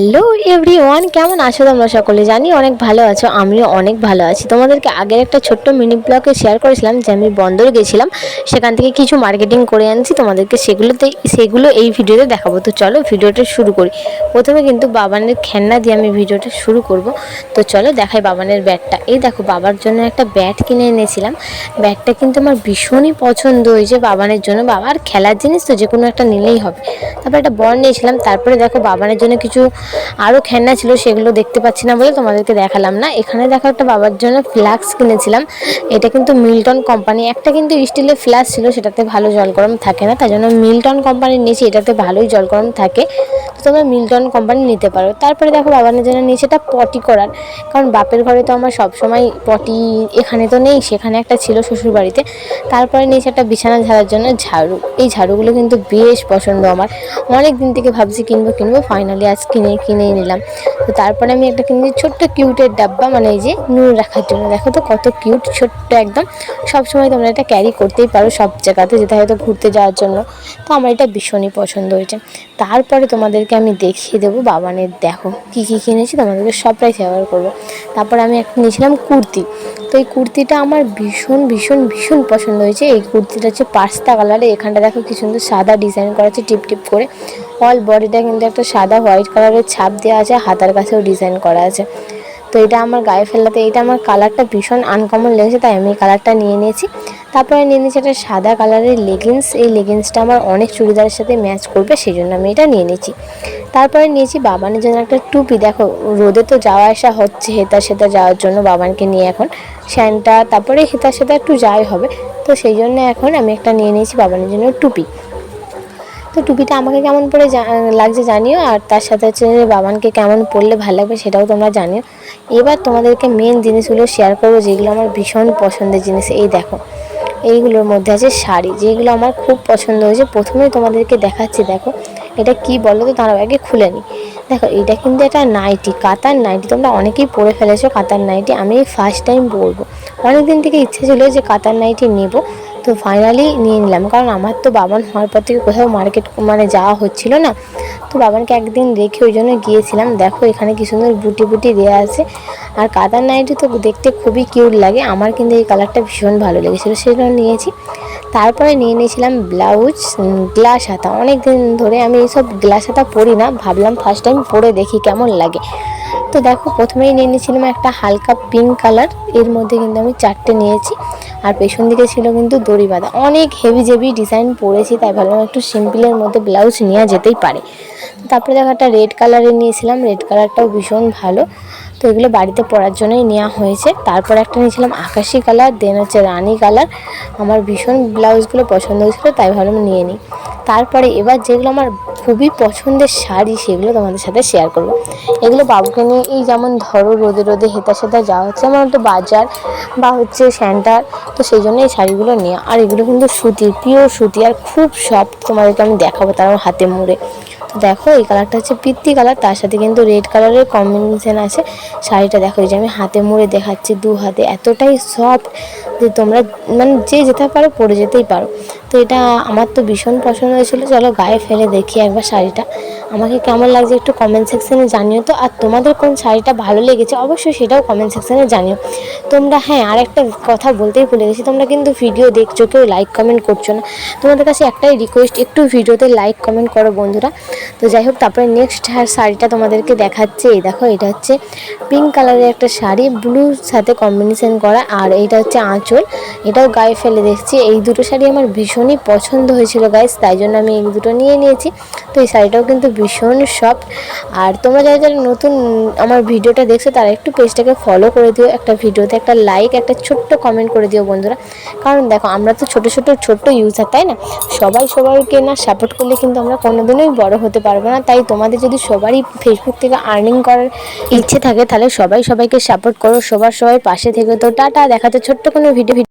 Hello every one কেমন আছো তোমরা সকলে? জানি অনেক ভালো আছো, আমিও অনেক ভালো আছি। তোমাদেরকে আগের একটা ছোট্ট মিনি ব্লগে শেয়ার করেছিলাম, যে আমি বন্দর গেছিলাম। সেখান থেকে কিছু মার্কেটিং করে আনছি, তোমাদেরকে সেগুলোতে, সেগুলো এই ভিডিওতে দেখাবো। তো চলো ভিডিওটা শুরু করি। প্রথমে কিন্তু বাবানের খেলনা দিয়ে আমি ভিডিওটা শুরু করব। তো চলো দেখাই বাবানের ব্যাটটা। এই দেখো, বাবার জন্য একটা ব্যাট কিনে এনেছিলাম। ব্যাটটা কিন্তু আমার ভীষণই পছন্দ হয়েছে বাবানের জন্য। বাবার খেলার জিনিস তো যে কোনো একটা নিলেই হবে। তারপর একটা বল নিয়েছিলাম। তারপরে দেখো বাবানের জন্য কিছু আরও খেলনা ছিল, সেগুলো দেখতে পাচ্ছি না বলে তোমাদেরকে দেখালাম না। এখানে দেখো একটা বাবার জন্য ফ্ল্যাক্স কিনেছিলাম। এটা কিন্তু মিল্টন কোম্পানি, একটা কিন্তু স্টিলের ফ্ল্যাক্স ছিল, সেটাতে ভালো জল গরম থাকে না তার জন্য মিল্টন কোম্পানির নিয়েছি এটাতে ভালোই জল গরম থাকে। তোমরা মিল্টন কোম্পানি নিতে পারো। তারপরে দেখো বাবানের জন্য নিয়েছে এটা পটি করার। কারণ বাপের ঘরে তো আমার সবসময় পটি এখানে তো নেই, সেখানে একটা ছিল শ্বশুর বাড়িতে তারপরে নিয়েছে একটা বিছানা ঝাড়ার জন্য ঝাড়ু। এই ঝাড়ুগুলো কিন্তু বেশ পছন্দ আমার। অনেক দিন থেকে ভাবছি কিনবো কিনবো। ফাইনালি আজ কিনে, কিনেই নিলাম। তো তারপরে আমি একটা কিনেছি ছোট্ট কিউটের ডাব্বা মানে এই যে নুন রাখার জন্য। দেখো তো কত কিউট, ছোট্ট একদম। সব সময় তোমরা এটা ক্যারি করতেই পারো সব জায়গাতে, যেতে হয়তো ঘুরতে যাওয়ার জন্য। তো আমার এটা ভীষণই পছন্দ হয়েছে। তারপরে তোমাদেরকে আমি দেখিয়ে দেবো, বাবানের দেখো কী কী কিনেছি, তোমাদেরকে সবটাই শেয়ার করব। তারপরে আমি একটা নিয়েছিলাম কুর্তি। তো এই কুর্তিটা আমার ভীষণ ভীষণ ভীষণ পছন্দ হয়েছে। এই কুর্তিটা হচ্ছে পাস্তা কালারে এখানটা দেখো কি সুন্দর সাদা ডিজাইন করা আছে টিপ টিপ করে। অল বডিটা কিন্তু একটা সাদা হোয়াইট কালারের ছাপ দেওয়া আছে, হাতার কাছেও ডিজাইন করা আছে। তো এটা আমার গায়ে ফেলাতে এটা আমার কালারটা ভীষণ আনকমন লেগেছে, তাই আমি কালারটা নিয়ে নিয়েছি। তারপরে নিয়ে নিয়েছি একটা সাদা কালারের লেগিংস এই লেগিংসটা আমার অনেক চুড়িদারের সাথে ম্যাচ করবে সেই জন্য আমি এটা নিয়ে নিয়েছি। তারপরে নিয়েছি বাবানের জন্য একটা টুপি, দেখো, রোদে তো যাওয়া আসা হচ্ছে হেতা সেতা যাওয়ার জন্য বাবানকে নিয়ে এখন। স্যান্টা তারপরে হেতা সেতা একটু যাই হবে, তো সেই জন্য এখন আমি একটা নিয়ে নিয়েছি বাবানের জন্য টুপি। তো টুপিটা আমাকে কেমন পরে লাগছে জানিও, আর তার সাথে হচ্ছে বাবানকে কেমন পরলে ভালো লাগবে সেটাও তোমরা জানিও। এবার তোমাদেরকে মেন জিনিসগুলো শেয়ার করব, যেগুলো আমার ভীষণ পছন্দের জিনিস, এই দেখো। এইগুলোর মধ্যে আছে শাড়ি, যেগুলো আমার খুব পছন্দ হয়েছে। প্রথমে তোমাদেরকে দেখাচ্ছি, দেখো। এটা কি বলো তো তার আগে খুলে নিই দেখো এটা কিন্তু একটা নাইটি, কাতার নাইটি। তোমরা অনেকেই পরে ফেলেছো কাতার নাইটি, আমি ফার্স্ট টাইম পরবো। অনেক দিন থেকে ইচ্ছে ছিল যে কাতার নাইটি নেব। তো ফাইনালি নিয়ে নিলাম। কারণ আমার তো বাবান হওয়ার পর থেকে কোথাও মার্কেট মানে যাওয়া হচ্ছিল না। তো বাবানকে একদিন রেখে ওই জন্য গিয়েছিলাম। দেখো এখানে কি সুন্দর বুটি বুটি দেওয়া আছে। আর কাতার নাইটি তো দেখতে খুবই কিউট লাগে। আমার কিন্তু এই কালারটা ভীষণ ভালো লেগেছিলো জন্য নিয়েছি। তারপরে নিয়ে নিয়েছিলাম ব্লাউজ গ্লাস হাতা। অনেক দিন ধরে আমি এইসব গ্লাস হাতা পরি না। ভাবলাম ফার্স্ট টাইম পরে দেখি কেমন লাগে। তো দেখো, প্রথমেই নিয়ে নিয়েছিলাম একটা হালকা পিঙ্ক কালারের মধ্যে কিন্তু আমি চারটে নিয়েছি। আর পেছন দিকে ছিল কিন্তু দড়ি বাঁধা। অনেক হেভি জেভি ডিজাইন পরেছি তাই ভাবলাম একটু সিম্পলের মধ্যে ব্লাউজ নেওয়া যেতেই পারে। তারপরে দেখো, একটা রেড কালারের নিয়েছিলাম। রেড কালারটাও ভীষণ ভালো। তো এগুলো বাড়িতে পরার জন্যই নেওয়া হয়েছে। তারপর একটা নিয়েছিলাম আকাশি কালার দেন হচ্ছে রানি কালার আমার ভীষণ ব্লাউজগুলো পছন্দ হয়েছিলো, তাই ভাবলাম নিয়ে নিই। তারপরে এবার যেগুলো আমার খুবই পছন্দের শাড়ি সেগুলো তোমাদের সাথে শেয়ার করব। এগুলো বাবুকে নিয়ে এই যেমন ধরো রোদে রোদে হেতা সেতা যাওয়া হচ্ছে আমার একটু বাজার বা হচ্ছে স্যান্টার তো সেই জন্য এই শাড়িগুলো নেওয়া আর এগুলো কিন্তু সুতির পিওর সুতি, আর খুব সফট তোমাদেরকে আমি দেখাবো তার হাতে মুড়ে। তো দেখো, এই কালারটা হচ্ছে পিত্তি কালার, তার সাথে কিন্তু রেড কালারের কম্বিনেশন আছে। শাড়িটা দেখো, এই যে আমি হাতে মুড়ে দেখাচ্ছি দু হাতে, এতটাই সফট যে তোমরা মানে যে যেতে পারো, পরে যেতেই পারো। তো এটা আমার তো ভীষণ পছন্দ হয়েছিলো। চলো গায়ে ফেলে দেখি একবার শাড়িটা। আমাকে কেমন লাগছে একটু কমেন্ট সেকশানে জানিও তো। আর তোমাদের কোন শাড়িটা ভালো লেগেছে অবশ্যই সেটাও কমেন্ট সেকশানে জানিও। তোমরা হ্যাঁ আর একটা কথা বলতেই ভুলে গেছি, তোমরা কিন্তু ভিডিও দেখছ, কেউ লাইক কমেন্ট করছ না। তোমাদের কাছে একটাই রিকোয়েস্ট একটু ভিডিওতে লাইক কমেন্ট করো বন্ধুরা। তো যাই হোক, তারপরে নেক্সট শাড়িটা তোমাদেরকে দেখাচ্ছে। এই দেখো, এটা হচ্ছে পিঙ্ক কালারের একটা শাড়ি ব্লুর সাথে কম্বিনেশন করা, আর এইটা হচ্ছে আঁচল। এটাও গায়ে ফেলে দেখছি। এই দুটো শাড়ি আমার ভীষণই পছন্দ হয়েছিল গাইস তাই জন্য আমি এই দুটো নিয়ে নিয়েছি। তো এই শাড়িটাও কিন্তু ভীষণ সফট আর তোমরা যারা যারা নতুন আমার ভিডিওটা দেখছ, তারা একটু পেজটাকে ফলো করে দিও, একটা ভিডিওতে একটা লাইক একটা ছোট্ট কমেন্ট করে দিও বন্ধুরা। কারণ দেখো, আমরা তো ছোট ছোট, ছোট্ট ইউজার তাই না? সবাই সবাইকে না সাপোর্ট করলে কিন্তু আমরা কোনোদিনই বড় হতে পারব না। তাই তোমাদের যদি সবারই ফেসবুক থেকে আর্নিং করার ইচ্ছে থাকে, তাহলে সবাই সবাইকে সাপোর্ট করো, সবার সবাই পাশে থেকে। তো টাটা দেখাতে ছোট্ট কোনো ভিডিও